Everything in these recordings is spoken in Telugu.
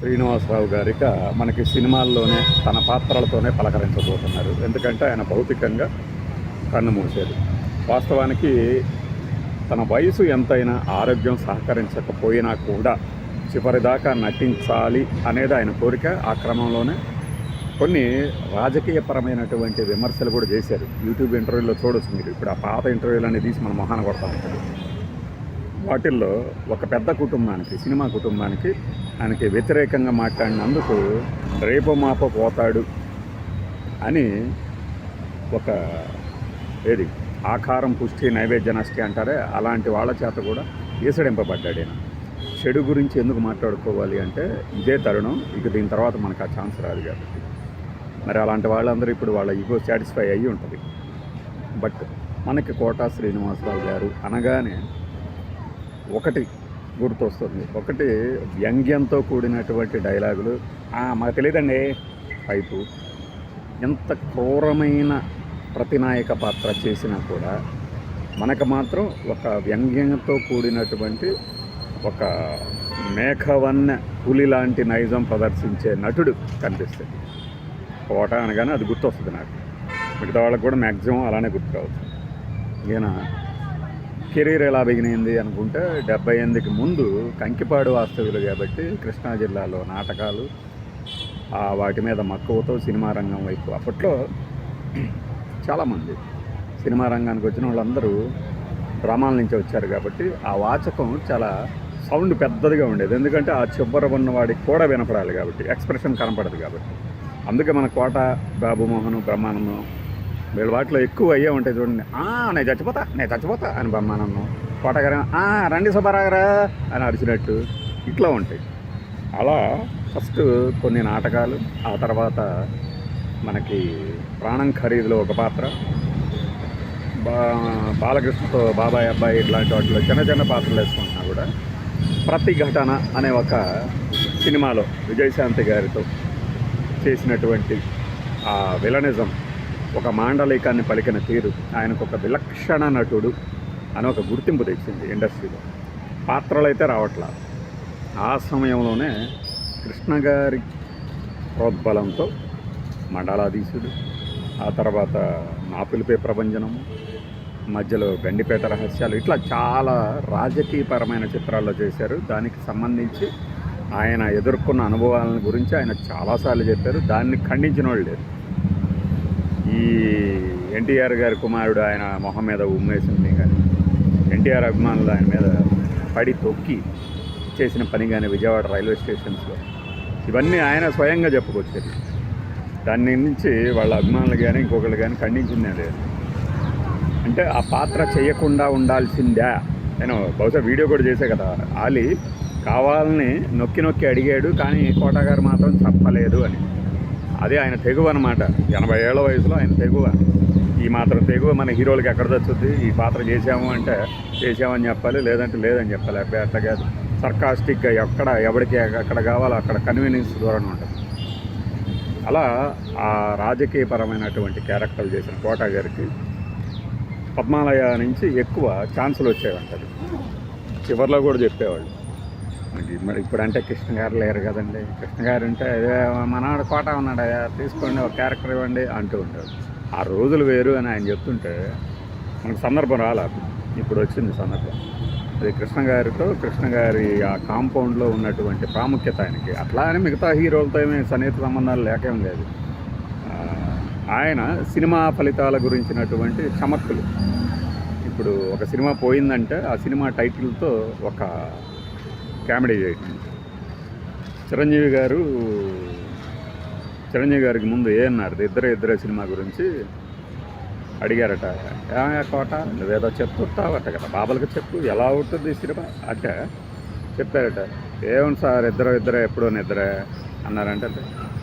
శ్రీనివాసరావు గారిక మనకి సినిమాల్లోనే తన పాత్రలతోనే పలకరించబోతున్నారు. ఎందుకంటే ఆయన భౌతికంగా కన్ను మూసేది వాస్తవానికి తన వయసు ఎంతైనా ఆరోగ్యం సహకరించకపోయినా కూడా చివరిదాకా నటించాలి అనేది ఆయన కోరిక. ఆ క్రమంలోనే కొన్ని రాజకీయపరమైనటువంటి విమర్శలు కూడా చేశారు. యూట్యూబ్ ఇంటర్వ్యూలో చూడొచ్చు మీరు. ఇప్పుడు ఆ పాత ఇంటర్వ్యూలన్నీ తీసి మన మొహాన కొడతా. ఉంటాడు వాటిల్లో ఒక పెద్ద కుటుంబానికి సినిమా కుటుంబానికి ఆయనకి వ్యతిరేకంగా మాట్లాడినందుకు రేపు మాప పోతాడు అని ఒక ఏది ఆకారం పుష్టి నైవేద్య నష్టి అంటారే అలాంటి వాళ్ళ చేత కూడా ఈసడింపబడ్డాడు ఆయన చెడు గురించి ఎందుకు మాట్లాడుకోవాలి అంటే ఇదే తరుణం ఇక దీని తర్వాత మనకు ఆ ఛాన్స్ రాదు కాబట్టి. మరి అలాంటి వాళ్ళందరూ ఇప్పుడు వాళ్ళ ఈగో సాటిస్ఫై అయ్యి ఉంటుంది. బట్ మనకి కోటా శ్రీనివాసరావు గారు అనగానే ఒకటి గుర్తొస్తుంది. ఒకటి వ్యంగ్యంతో కూడినటువంటి డైలాగులు. మాకు తెలియదండి పైపు. ఎంత క్రూరమైన ప్రతినాయక పాత్ర చేసినా కూడా మనకు మాత్రం ఒక వ్యంగ్యంతో కూడినటువంటి ఒక మేఘవన్న పులి లాంటి నైజం ప్రదర్శించే నటుడు కనిపిస్తుంది కోట అనగానే అది గుర్తొస్తుంది నాకు. మిగతా వాళ్ళకి కూడా మ్యాక్సిమం అలానే గుర్తు కావచ్చు ఈయన కెరీర్ ఎలా బిగినింది అనుకుంటే డెబ్బై ఎనిమిదికి ముందు కంకిపాడు వాస్తవ్యులు కాబట్టి కృష్ణా జిల్లాలో నాటకాలు వాటి మీద మక్కువతో సినిమా రంగం వైపు. అప్పట్లో చాలామంది సినిమా రంగానికి వచ్చిన వాళ్ళందరూ డ్రామాల నుంచి వచ్చారు కాబట్టి ఆ వాచకం చాలా సౌండ్ పెద్దదిగా ఉండేది. ఎందుకంటే ఆ చివర ఉన్న వాడికి కూడా వినపడాలి కాబట్టి ఎక్స్ప్రెషన్ కనపడదు కాబట్టి. అందుకే మన కోట బాబు మోహన్ బ్రహ్మానందం వీళ్ళ వాటిలో ఎక్కువ అయ్యే ఉంటాయి చూడండి. నేను చచ్చిపోతా నేను చచ్చిపోతా అని బ్రహ్మానందం కోటగారు రండి సుబ్బారాగరా అని అరిచినట్టు ఇట్లా ఉంటాయి. అలా ఫస్ట్ కొన్ని నాటకాలు ఆ తర్వాత మనకి ప్రాణం ఖరీదులో ఒక పాత్ర. బా బాలకృష్ణతో బాబాయ్ అబ్బాయి ఇట్లాంటి వాటిలో చిన్న చిన్న పాత్రలు వేసుకుంటున్నా కూడా. ప్రతి ఘటన అనే ఒక సినిమాలో విజయశాంతి గారితో చేసినటువంటి ఆ విలనిజం ఒక మాండలికాన్ని పలికిన తీరు. ఆయనకు ఒక విలక్షణ నటుడు అని ఒక గుర్తింపు తెచ్చింది ఇండస్ట్రీలో. పాత్రలు అయితే రావట్లా. ఆ సమయంలోనే కృష్ణ గారి ప్రోద్బలంతో మండలాధీశుడు ఆ తర్వాత నా పిలిపే ప్రభంజనము మధ్యలో గండిపేట రహస్యాలు ఇట్లా చాలా రాజకీయపరమైన చిత్రాల్లో చేశారు. దానికి సంబంధించి ఆయన ఎదుర్కొన్న అనుభవాలను గురించి ఆయన చాలాసార్లు చెప్పారు. దాన్ని ఖండించిన వాళ్ళు లేరు. ఈ ఎన్టీఆర్ గారి కుమారుడు ఆయన మొహం మీద ఉమ్మేసింది కానీ ఎన్టీఆర్ అభిమానులు ఆయన మీద పడి తొక్కి చేసిన పని కానీ విజయవాడ రైల్వే స్టేషన్స్లో. ఇవన్నీ ఆయన స్వయంగా చెప్పుకొచ్చేది. దాని నుంచి వాళ్ళ అభిమానులు కానీ ఇంకొకళ్ళు కానీ ఖండించిందే లేదు అంటే ఆ పాత్ర చేయకుండా ఉండాల్సిందా? నేను బహుశా వీడియో కూడా చేసే కదా. ఆలి కావాలని నొక్కి నొక్కి అడిగాడు కానీ కోట గారు మాత్రం చెప్పలేదు అని. అదే ఆయన తెగువ అనమాట ఎనభై ఏళ్ళ వయసులో ఆయన తెగువ. ఈ మాత్రం తెగువ మన హీరోలకి ఎక్కడ తెచ్చుద్ది ఈ పాత్ర చేసాము అంటే చేసామని చెప్పాలి లేదంటే లేదని చెప్పాలి. అబ్బాయి అట్లా కాదు. సర్కాస్టిక్గా ఎక్కడ ఎవరికి ఎక్కడ కావాలో అక్కడ కన్వీనియన్స్ దూరంగా ఉంటుంది. అలా ఆ రాజకీయపరమైనటువంటి క్యారెక్టర్లు చేసిన కోటా గారికి పద్మాలయ నుంచి ఎక్కువ ఛాన్సులు వచ్చేవంటది. చివరిలో కూడా చెప్పేవాళ్ళు. మరి ఇప్పుడంటే కృష్ణ గారు లేరు కదండి. కృష్ణ గారు ఉంటే "అదే మనవాడు కోట ఉన్నాడు అయ్యా తీసుకోండి ఒక క్యారెక్టర్ ఇవ్వండి అంటూ ఉంటాడు. ఆ రోజులు వేరు అని ఆయన చెప్తుంటే మనకు సందర్భం రాలేదు ఇప్పుడు వచ్చింది సందర్భం. అది కృష్ణ గారితో కృష్ణ గారి ఆ కాంపౌండ్లో ఉన్నటువంటి ప్రాముఖ్యత ఆయనకి. అట్లా అని మిగతా హీరోలతో ఏమీ సన్నిహిత సంబంధాలు లేకేం లేదు. ఆయన సినిమా ఫలితాల గురించినటువంటి చమత్తులు. ఇప్పుడు ఒక సినిమా పోయిందంటే ఆ సినిమా టైటిల్తో ఒక కామెడీ చేయటం. చిరంజీవి గారు చిరంజీవి గారికి ముందు ఏఎన్ఆర్ ఇద్దరే ఇద్దరే సినిమా గురించి అడిగారట. "ఏమయ్య కోట? నువ్వేదో చెప్తుంటావట కదా బాబులకి చెప్పు ఎలా ఉంటుంది సినిమా? అంటే. చెప్పారట. ఏముంది సార్ ఇద్దరు ఇద్దరే ఎప్పుడో నిద్రే అన్నారంటే.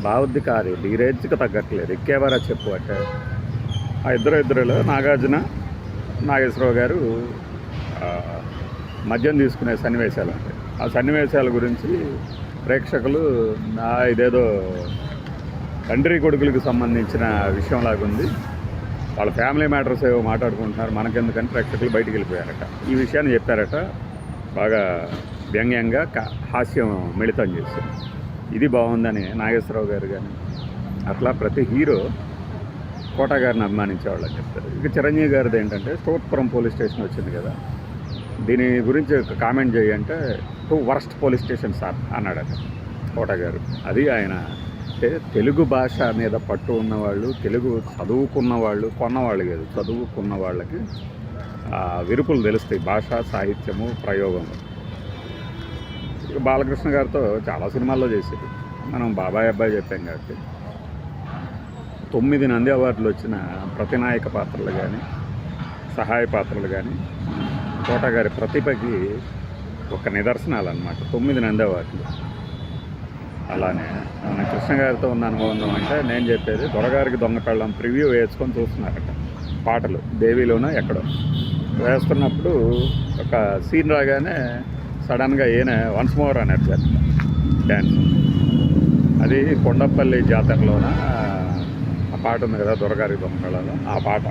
బాగుద్ది కాదు ఈ రేంజ్కి తగ్గట్లేదు ఎక్కేవారా చెప్పు అంటే. ఆ ఇద్దరు ఇద్దరులో నాగార్జున నాగేశ్వరరావు గారు మద్యం తీసుకునే సన్నివేశాలు ఉంటాయి. ఆ సన్నివేశాల గురించి ప్రేక్షకులు నా ఇదేదో తండ్రి కొడుకులకు సంబంధించిన విషయంలాగా ఉంది వాళ్ళ ఫ్యామిలీ మ్యాటర్స్ ఏవో మాట్లాడుకుంటున్నారు మనకెందుకని ప్రేక్షకులు బయటికి వెళ్ళిపోయారట. ఈ విషయాన్ని చెప్పారట బాగా వ్యంగ్యంగా క- హాస్యం మిళితం చేశారు ఇది బాగుందని నాగేశ్వరరావు గారు కానీ అట్లా ప్రతి హీరో కోట గారిని అభిమానించేవాళ్ళని చెప్తారు. ఇక చిరంజీవి గారిది ఏంటంటే స్టోట్పురం పోలీస్ స్టేషన్ వచ్చింది కదా దీని గురించి కామెంట్ చేయంటే too worst police station sir అన్నాడట కోట గారు. అది ఆయన అంటే తెలుగు భాష మీద పట్టు ఉన్నవాళ్ళు తెలుగు చదువుకున్న వాళ్ళు కొన్నవాళ్ళు కాదు చదువుకున్న వాళ్ళకి విరుపులు తెలుస్తాయి భాష సాహిత్యము ప్రయోగము. బాలకృష్ణ గారితో చాలా సినిమాల్లో చేసేది మనం బాబాయ్ అబ్బాయి చెప్పాం కాబట్టి. తొమ్మిది నంది అవార్డులు వచ్చిన ప్రతినాయక పాత్రలు కానీ సహాయ పాత్రలు కానీ తోటగారి ప్రతిభకి ఒక నిదర్శనాలు అనమాట తొమ్మిది నందేవాటిలో అలానే మన కృష్ణ గారితో ఉన్న అనుభవం అంటే నేను చెప్పేది దొరగారికి దొంగ పెళ్ళం ప్రివ్యూ వేసుకొని చూస్తున్నారట. పాటలు దేవిలోనో ఎక్కడో. వేస్తున్నప్పుడు ఒక సీన్ రాగానే సడన్గా ఈయన వన్స్ మోర్ అని డ్యాన్స్ అది కొండపల్లి జాతరలోన? ఆ పాట ఉంది కదా దొరగారి దొంగలలో ఆ పాట.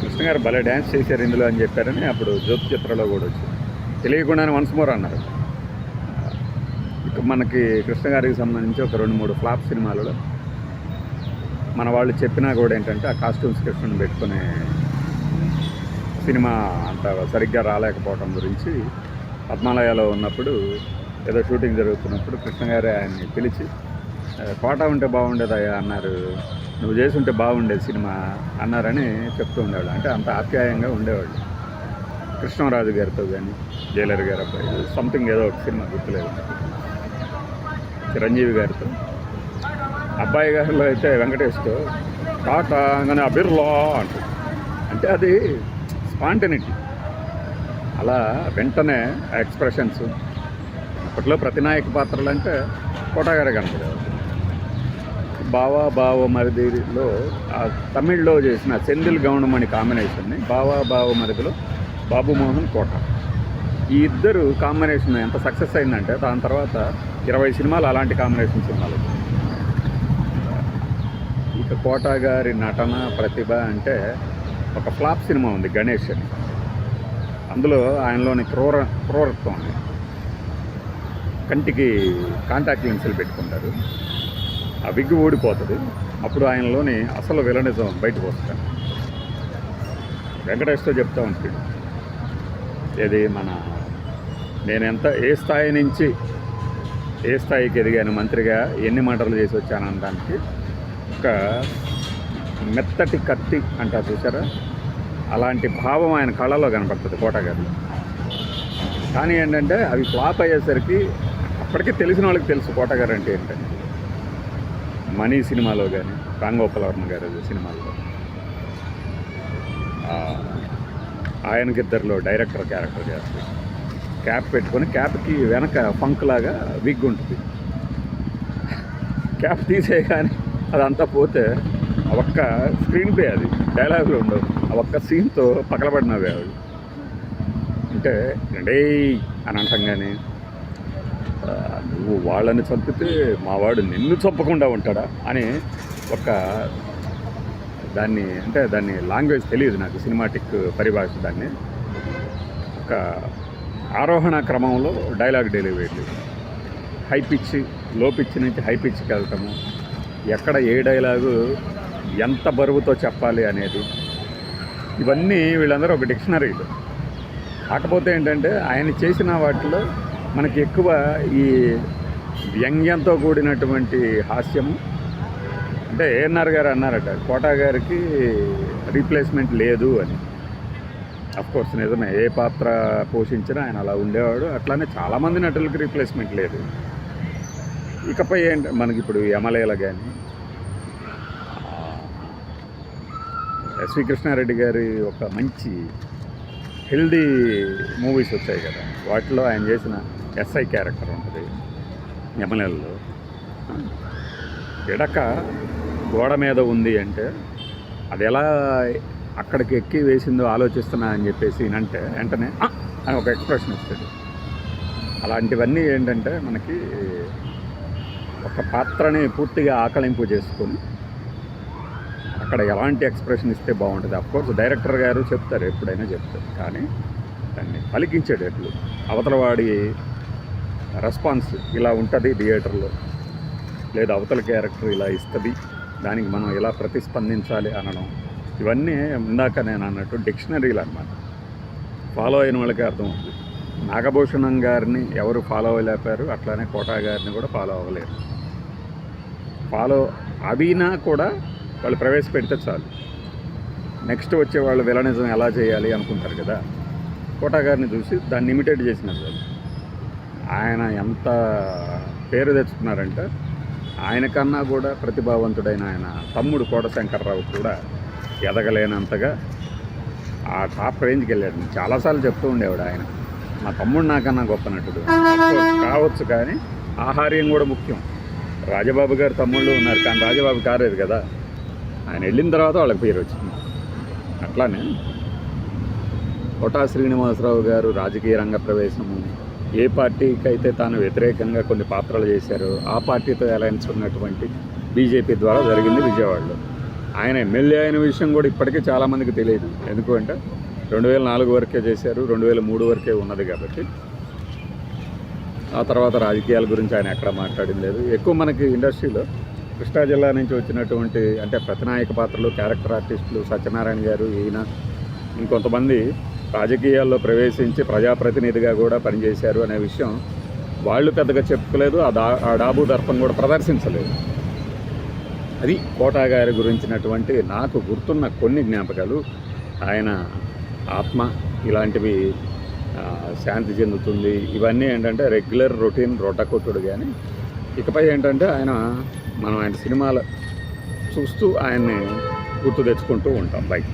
కృష్ణ గారు భలే డ్యాన్స్ చేశారు ఇందులో అని చెప్పారని అప్పుడు జ్యోతి చిత్రలో కూడా వచ్చింది. తెలియకుండానే వన్స్ మోర్ అన్నారు. ఇక మనకి కృష్ణ గారికి సంబంధించి ఒక రెండు మూడు ఫ్లాప్ సినిమాలలో మన వాళ్ళు చెప్పినా కూడా ఏంటంటే ఆ కాస్ట్యూమ్స్ కృష్ణను పెట్టుకునే సినిమా అంత సరిగ్గా రాలేకపోవడం గురించి పద్మాలయాలో ఉన్నప్పుడు ఏదో షూటింగ్ జరుగుతున్నప్పుడు కృష్ణ గారే ఆయన్ని పిలిచి కోట ఉంటే బాగుండేదయ్యా అన్నారు. నువ్వు చేస్తుంటే బాగుండేది సినిమా అన్నారని చెప్తూ ఉండేవాళ్ళు. అంటే అంత ఆప్యాయంగా ఉండేవాళ్ళు. కృష్ణరాజు గారితో కానీ జైలర్ గారి అబ్బాయి సంథింగ్ ఏదో ఒక సినిమా గుర్తులేదు చిరంజీవి గారితో. అబ్బాయి గారిలో అయితే వెంకటేష్తో టాటా అనగానే అబిర్లా అంటాడు అంటే అది స్పాంటనిటీ. అలా వెంటనే ఎక్స్ప్రెషన్స్ అప్పట్లో ప్రతినాయక పాత్రలు అంటే కోటాగారి కనపడేవారు బావా బావ మరిదిలో తమిళ్ళో చేసిన సెందిల్ గౌండమణి కాంబినేషన్ని బావా బావ మరిదిలో బాబు మోహన్ కోట. ఈ ఇద్దరు కాంబినేషన్ ఎంత సక్సెస్ అయిందంటే దాని తర్వాత ఇరవై సినిమాలు అలాంటి కాంబినేషన్ సినిమాలు ఇక కోట గారి నటన ప్రతిభ అంటే ఒక ఫ్లాప్ సినిమా ఉంది గణేష్ అని. అందులో ఆయనలోని క్రూర క్రూరత్వం కంటికి కాంటాక్ట్ లెన్సులు పెట్టుకుంటారు. ఆ విగ్గు ఊడిపోతుంది. అప్పుడు ఆయనలోని అసలు విలనిజం బయటకు వస్తాడు వెంకటేష్తో చెప్తా ఉంటాడు. ఏది మన నేను ఎంత ఏ స్థాయి నుంచి ఏ స్థాయికి ఎదిగాను మంత్రిగా ఎన్ని మంటలు చేసి వచ్చాను అనడానికి ఒక మెత్తటి కత్తి అంటారు చూసారా అలాంటి భావం ఆయన కళ్ళలో కనపడుతుంది కోటగారి కానీ ఏంటంటే అవి ఫ్లాప్ అయ్యేసరికి అప్పటికే తెలిసిన వాళ్ళకి తెలుసు కోటగారు అంటే ఏంటంటే మనీ సినిమాలో కానీ రాంగోపాలవర్మ గారి సినిమాల్లో ఆ, ఆయనకిద్దరిలో డైరెక్టర్ క్యారెక్టర్ చేస్తారు. క్యాప్ పెట్టుకొని క్యాప్కి వెనక ఫంక్ లాగా విగ్ ఉంటుంది. క్యాప్ తీసేయగానే అదంతా పోతే ఆ ఒక్క స్క్రీన్ పే అది డైలాగులు ఉండవు. ఆ ఒక్క సీన్తో పగలబడినవి అవి. అంటే డే అని అంటాం కానీ నువ్వు వాళ్ళని చంపితే మావాడు నిన్ను చంపకుండా ఉంటాడా అని ఒక దాన్ని అంటే దాన్ని లాంగ్వేజ్ తెలియదు నాకు సినిమాటిక్ పరిభాష దాన్ని. ఒక ఆరోహణ క్రమంలో డైలాగ్ డెలివరీ హై పిచ్లో పిచ్ నుంచి హై పిచ్కి వెళ్తాము. ఎక్కడ ఏ డైలాగు ఎంత బరువుతో చెప్పాలి అనేది. ఇవన్నీ వీళ్ళందరూ ఒక డిక్షనరీలు. కాకపోతే ఏంటంటే ఆయన చేసిన వాటిలో మనకి ఎక్కువ ఈ వ్యంగ్యంతో కూడినటువంటి హాస్యము. అంటే ఏఎన్ఆర్ గారు అన్నారట కోటా గారికి రీప్లేస్మెంట్ లేదు అని. కోర్స్ నిజమే ఏ పాత్ర పోషించినా ఆయన అలా ఉండేవాడు. అట్లానే చాలామంది నటులకు రీప్లేస్మెంట్ లేదు. ఇకపై ఏంటి మనకి ఇప్పుడు యమలేల కానీ ఎస్వి కృష్ణారెడ్డి గారి ఒక మంచి హెల్దీ మూవీస్ వచ్చాయి కదా. వాటిలో ఆయన చేసిన ఎస్ఐ క్యారెక్టర్ ఉంటుంది యమలేలలో ఎడక గోడ మీద ఉంది అంటే అది ఎలా అక్కడికి ఎక్కి వేసిందో ఆలోచిస్తున్నా అని చెప్పేసి అంటే వెంటనే అని ఒక ఎక్స్ప్రెషన్ ఇస్తుంది అలాంటివన్నీ ఏంటంటే మనకి ఒక పాత్రని పూర్తిగా ఆకలింపు చేసుకొని అక్కడ ఎలాంటి ఎక్స్ప్రెషన్ ఇస్తే బాగుంటుంది. అఫ్కోర్స్ డైరెక్టర్ గారు చెప్తారు ఎప్పుడైనా చెప్తారు. కానీ దాన్ని పలికించేటట్లు. అవతలవాడి రెస్పాన్స్ ఇలా ఉంటుంది థియేటర్లో. లేదా అవతల క్యారెక్టర్ ఇలా ఇస్తుంది. దానికి మనం ఎలా ప్రతిస్పందించాలి అనడం. ఇవన్నీ ఇందాక నేను అన్నట్టు డిక్షనరీలు అనమాట ఫాలో అయిన వాళ్ళకి అర్థమవుతుంది. నాగభూషణం గారిని ఎవరు ఫాలో అవ్వలేపారు అట్లానే కోటా గారిని కూడా ఫాలో అవ్వలేరు. ఫాలో అవినా కూడా వాళ్ళు ప్రవేశపెడితే చాలు. నెక్స్ట్ వచ్చే వాళ్ళు విలనిజం ఎలా చేయాలి అనుకుంటారు కదా. కోటా గారిని చూసి దాన్ని ఇమిటేట్ చేసినారు వాళ్ళు. ఆయన ఎంత పేరు తెచ్చుకున్నారంటే ఆయన కన్నా కూడా ప్రతిభావంతుడైన ఆయన తమ్ముడు కోట శంకర్రావు కూడా ఎదగలేనంతగా ఆ టాప్ రేంజ్కి వెళ్ళాడు. చాలాసార్లు చెప్తూ ఉండేవాడు ఆయన. మా తమ్ముడు నాకన్నా గొప్ప నటుడు. కావచ్చు కానీ ఆహార్యం కూడా ముఖ్యం. రాజబాబు గారు తమ్ముళ్ళు ఉన్నారు కానీ రాజబాబు కారేది కదా. ఆయన వెళ్ళిన తర్వాత వాళ్ళకి పేరు వచ్చింది. అట్లానే కోటా శ్రీనివాసరావు గారు రాజకీయ రంగ ప్రవేశము ఏ పార్టీకి అయితే తాను వ్యతిరేకంగా కొన్ని పాత్రలు చేశారో ఆ పార్టీతో అలయన్స్ ఉన్నటువంటి బీజేపీ ద్వారా జరిగింది విజయవాడలో. ఆయన ఎమ్మెల్యే అయిన విషయం కూడా ఇప్పటికీ చాలామందికి తెలియదు. ఎందుకంటే రెండు వేల నాలుగు వరకే చేశారు రెండు వేల మూడు వరకే ఉన్నది కాబట్టి. ఆ తర్వాత రాజకీయాల గురించి ఆయన ఎక్కడ మాట్లాడింది లేదు. ఎక్కువ మనకి ఇండస్ట్రీలో కృష్ణా జిల్లా నుంచి వచ్చినటువంటి అంటే ప్రతినాయక పాత్రలు క్యారెక్టర్ ఆర్టిస్టులు సత్యనారాయణ గారు ఈయన ఇంకొంతమంది రాజకీయాల్లో ప్రవేశించి ప్రజాప్రతినిధిగా కూడా పనిచేశారు అనే విషయం వాళ్ళు పెద్దగా చెప్పుకోలేదు. ఆ దా ఆ డాబు దర్పం కూడా ప్రదర్శించలేదు. అది కోటా గారి గురించినటువంటి నాకు గుర్తున్న కొన్ని జ్ఞాపకాలు. ఆయన ఆత్మ ఇలాంటివి శాంతి చెందుతుంది. ఇవన్నీ ఏంటంటే రెగ్యులర్ రొటీన్ రొట్టకొట్టుడు కానీ ఇకపై ఏంటంటే ఆయన మనం ఆయన సినిమాలు చూస్తూ ఆయన్ని గుర్తు తెచ్చుకుంటూ ఉంటాం బయట